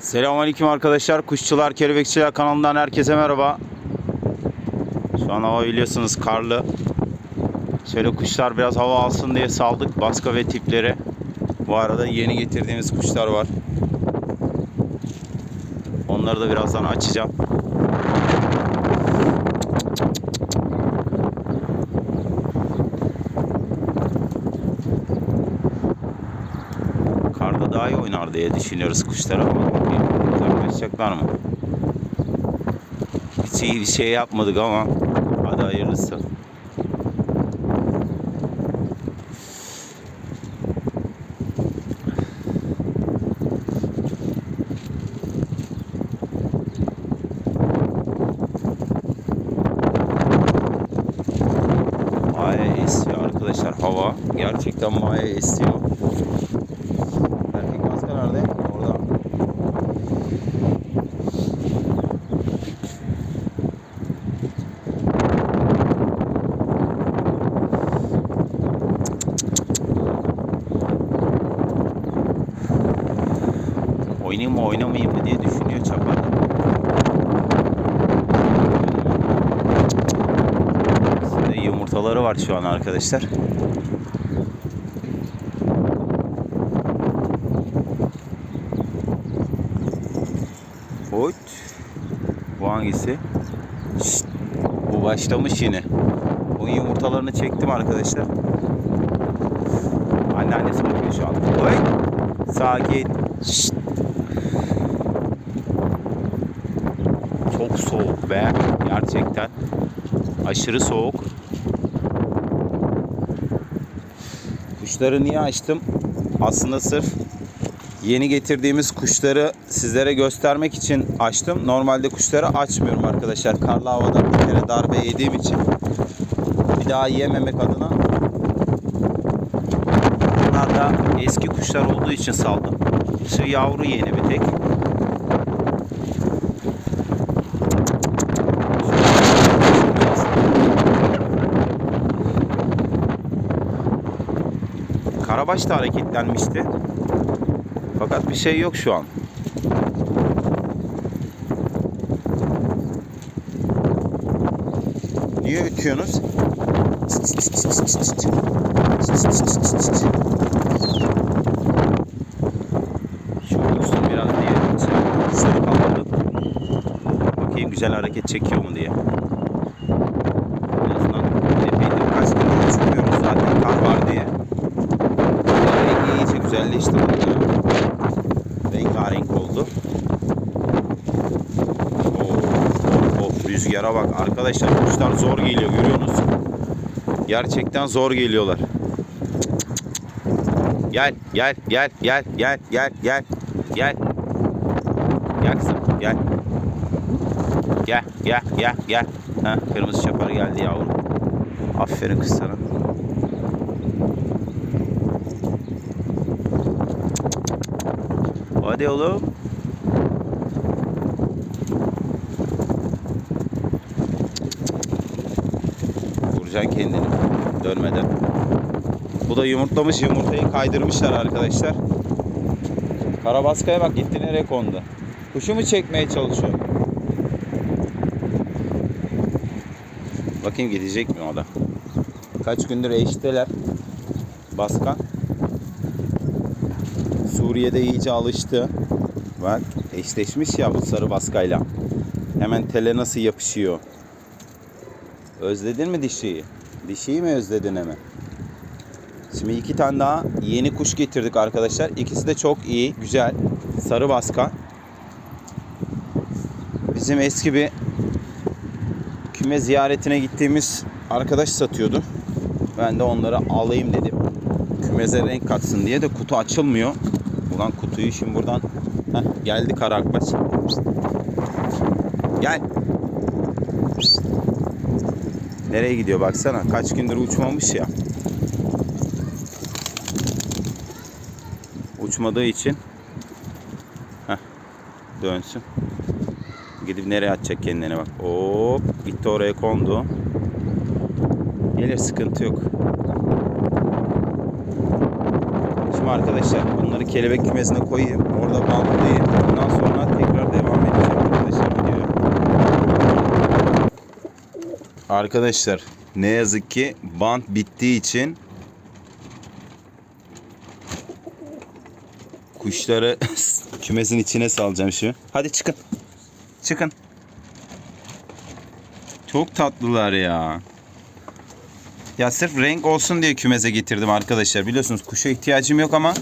Selamünaleyküm arkadaşlar. Kuşçular, Kelebekçiler kanalından herkese merhaba. Şu an hava biliyorsunuz karlı. Şöyle kuşlar biraz hava alsın diye saldık baska ve tipleri. Bu arada yeni getirdiğimiz kuşlar var. Onları da birazdan açacağım. Karda daha iyi oynar diye düşünüyoruz kuşlar ama bakayım uzaklaşacaklar mı? Hiç iyi bir şey yapmadık ama hadi hayırlısı. Maya esiyor arkadaşlar hava. Gerçekten maya esiyor. Erkek maske nerede? Orada. Mı oynamayayım mı diye düşünüyor çapar. Şimdi yumurtaları var şu an arkadaşlar. Hoyt. Bu hangisi? Şşt. Bu başlamış yine. Bunun yumurtalarını çektim arkadaşlar. Anneannesi bakıyor şu an. Oy. Sakin. Şşt. Çok soğuk be. Gerçekten. Aşırı soğuk. Kuşları niye açtım? Aslında sırf yeni getirdiğimiz kuşları sizlere göstermek için açtım. Normalde kuşları açmıyorum arkadaşlar. Karlı havada bir kere darbe yediğim için. Bir daha yememek adına. Bunlar da eski kuşlar olduğu için saldım. Şu yavru yeni bir tek. Karabaş da hareketlenmişti. Fakat bir şey yok şu an. Niye ötüyorsunuz? Olsun biraz diye. Bakayım güzel hareket çekiyor mu diye. En azından epeydir kaç gündür uçmuyoruz zaten kar var diye. Rengi iyice güzelleşti burada. Rengarenk oldu. Of, of, rüzgara bak arkadaşlar kuşlar zor geliyor görüyorsunuz. Gerçekten zor geliyorlar. Gel gel gel gel gel gel gel gel. Gel gel. Gel gel gel gel. Ha, kırmızı çapar geldi yavrum. Aferin kız sana. Hadi oğlum. Vuracaksın kendini dönmeden. Bu da yumurtlamış yumurtayı kaydırmışlar arkadaşlar. Karabaskaya bak gitti nereye kondu. Kuşumu çekmeye çalışıyor. Bakayım gidecek mi o da. Kaç gündür eşteler. Baskan. Suriye'de iyice alıştı. Bak eşleşmiş ya bu sarı baskayla. Hemen tele nasıl yapışıyor. Özledin mi dişiyi? Dişiyi mi özledin hemen? Şimdi iki tane daha yeni kuş getirdik arkadaşlar. İkisi de çok iyi, güzel. Sarı baska. Bizim eski bir küme ziyaretine gittiğimiz arkadaş satıyordu. Ben de onları alayım dedim. Kümeze renk katsın diye de kutu açılmıyor. Ulan kutuyu şimdi buradan Heh, geldi kara akbaş. Gel. Nereye gidiyor baksana. Kaç gündür uçmamış ya. Uçmadığı için Heh, dönsün. Gidip nereye atacak kendine bak. Hop gitti oraya kondu. Gelir sıkıntı yok. Şimdi arkadaşlar bunları kelebek kümesine koyayım. Orada bantlayayım. Ondan sonra arkadaşlar ne yazık ki bant bittiği için kuşları kümesin içine salacağım şimdi. Hadi çıkın. Çıkın. Çok tatlılar ya. Ya sırf renk olsun diye kümeze getirdim arkadaşlar. Biliyorsunuz kuşa ihtiyacım yok ama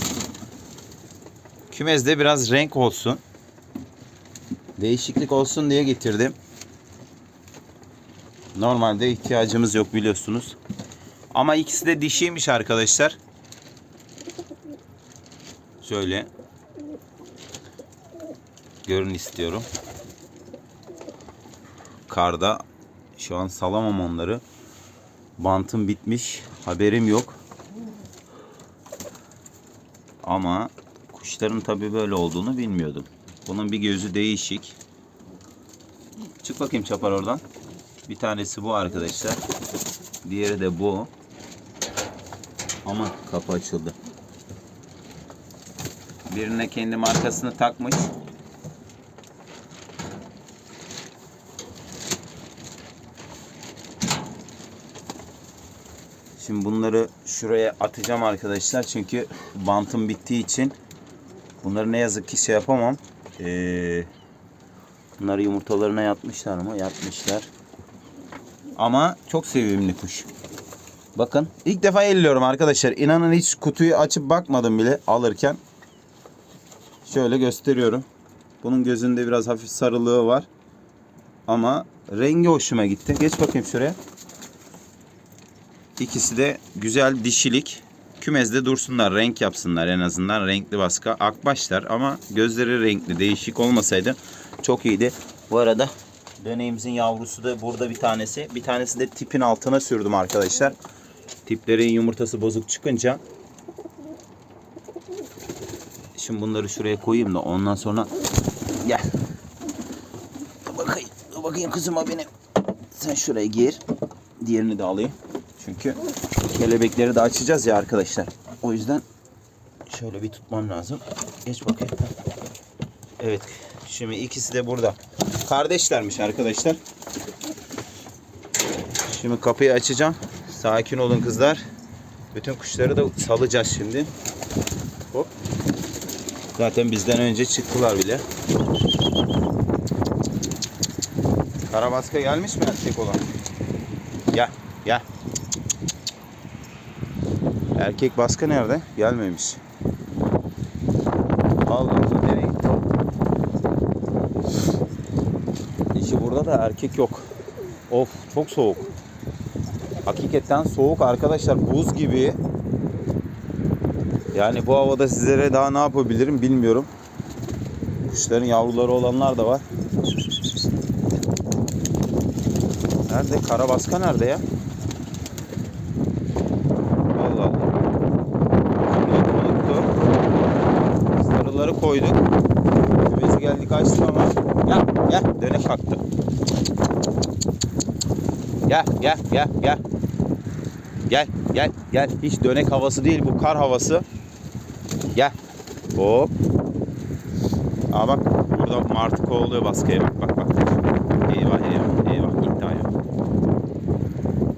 kümezde biraz renk olsun. Değişiklik olsun diye getirdim. Normalde ihtiyacımız yok biliyorsunuz. Ama ikisi de dişiymiş arkadaşlar. Şöyle görün istiyorum. Karda şu an salamam onları. Bantım bitmiş. Haberim yok. Ama kuşların tabii böyle olduğunu bilmiyordum. Bunun bir gözü değişik. Çık bakayım çapar oradan. Bir tanesi bu arkadaşlar. Diğeri de bu. Ama kapı açıldı. Birine kendi markasını takmış. Şimdi bunları şuraya atacağım arkadaşlar. Çünkü bantım bittiği için bunları ne yazık ki şey yapamam. Ee, bunları yumurtalarına yatmışlar mı? Yatmışlar. Ama çok sevimli kuş. Bakın ilk defa elliyorum arkadaşlar. İnanın hiç kutuyu açıp bakmadım bile alırken. Şöyle gösteriyorum. Bunun gözünde biraz hafif sarılığı var. Ama rengi hoşuma gitti. Geç bakayım şuraya. İkisi de güzel dişilik. Kümezde dursunlar, renk yapsınlar en azından. Renkli baska. Akbaşlar ama gözleri renkli. Değişik olmasaydı çok iyiydi. Bu arada döneğimizin yavrusu da burada bir tanesi. Bir tanesi de tipin altına sürdüm arkadaşlar. Tiplerin yumurtası bozuk çıkınca Şimdi bunları şuraya koyayım da ondan sonra gel. Dur bakayım. Dur bakayım kızıma benim. Sen şuraya gir. Diğerini de alayım. Çünkü kelebekleri de açacağız ya arkadaşlar. O yüzden şöyle bir tutmam lazım. Geç bakayım. Evet. Şimdi ikisi de burada. Kardeşlermiş arkadaşlar. Şimdi kapıyı açacağım. Sakin olun kızlar. Bütün kuşları da salacağız şimdi. Hop. Zaten bizden önce çıktılar bile. Karabaska gelmiş mi erkek olan? Gel, gel. Erkek baska nerede? Gelmemiş. Allah Allah nereye gitti? Dişi burada da erkek yok. Of çok soğuk. Hakikaten soğuk arkadaşlar buz gibi. Yani bu havada sizlere daha ne yapabilirim bilmiyorum. Kuşların yavruları olanlar da var. Nerede? Karabaska nerede ya? Allah Allah. Sarıları koyduk. Kümesi geldik açtık ama. Gel. Dönek kalktı. Gel gel gel gel. Gel gel gel. Hiç dönek havası değil bu kar havası. Gel. Hop. Aa bak burada martı kovalıyor baskıya bak bak bak. Eyvah eyvah eyvah gitti hayvan.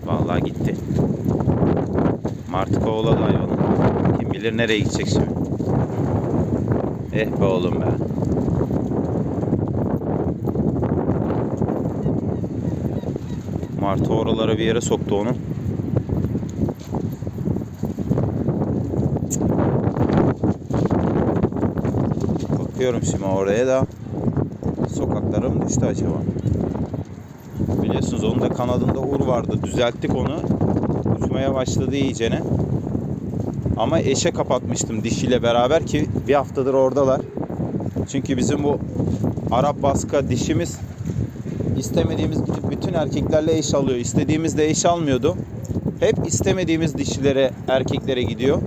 Vallahi gitti. Martı kovaladı hayvanı. Kim bilir nereye gidecek şimdi. Eh be oğlum be. Martı oralara bir yere soktu onu. Bakıyorum şimdi oraya da sokaklara mı düştü acaba? Biliyorsunuz onun da kanadında ur vardı. Düzelttik onu. Uçmaya başladı iyicene. Ama eşe kapatmıştım dişiyle beraber ki bir haftadır oradalar. Çünkü bizim bu Arap baska dişimiz istemediğimiz bütün erkeklerle eş alıyor. İstediğimiz de eş almıyordu. Hep istemediğimiz dişilere, erkeklere gidiyor.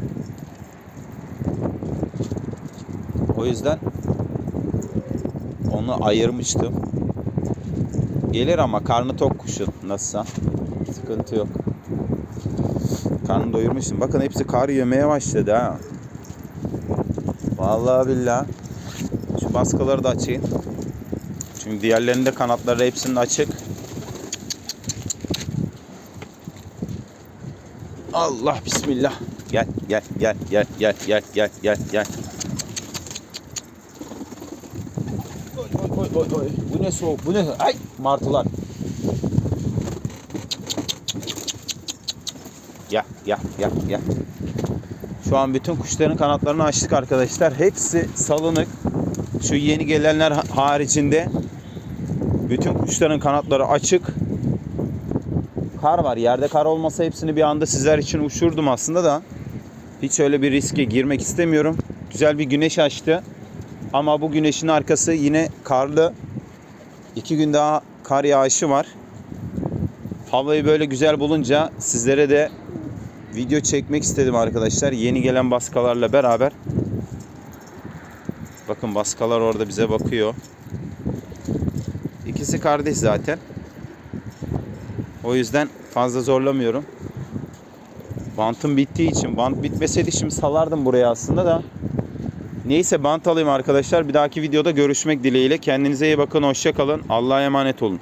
O yüzden onu ayırmıştım. Gelir ama karnı tok kuşun nasılsa. Sıkıntı yok. Karnını doyurmuştum. Bakın hepsi kar yemeye başladı ha. Vallahi billahi. Şu baskaları da açayım. Çünkü diğerlerinde kanatları hepsinin açık. Allah bismillah. Gel gel gel gel gel gel gel gel gel. Bu ne soğuk bu ne? Ay martılar. Gel gel gel gel. Şu an bütün kuşların kanatlarını açtık arkadaşlar. Hepsi salınık. Şu yeni gelenler ha- haricinde bütün kuşların kanatları açık. Kar var. Yerde kar olmasa hepsini bir anda sizler için uçurdum aslında da. Hiç öyle bir riske girmek istemiyorum. Güzel bir güneş açtı. Ama bu güneşin arkası yine karlı. İki gün daha kar yağışı var. Havayı böyle güzel bulunca sizlere de video çekmek istedim arkadaşlar. Yeni gelen baskalarla beraber. Bakın baskalar orada bize bakıyor. İkisi kardeş zaten. O yüzden fazla zorlamıyorum. Bantım bittiği için bant bitmeseydi şimdi salardım buraya aslında da. Neyse bant alayım arkadaşlar. Bir dahaki videoda görüşmek dileğiyle. Kendinize iyi bakın. Hoşça kalın. Allah'a emanet olun.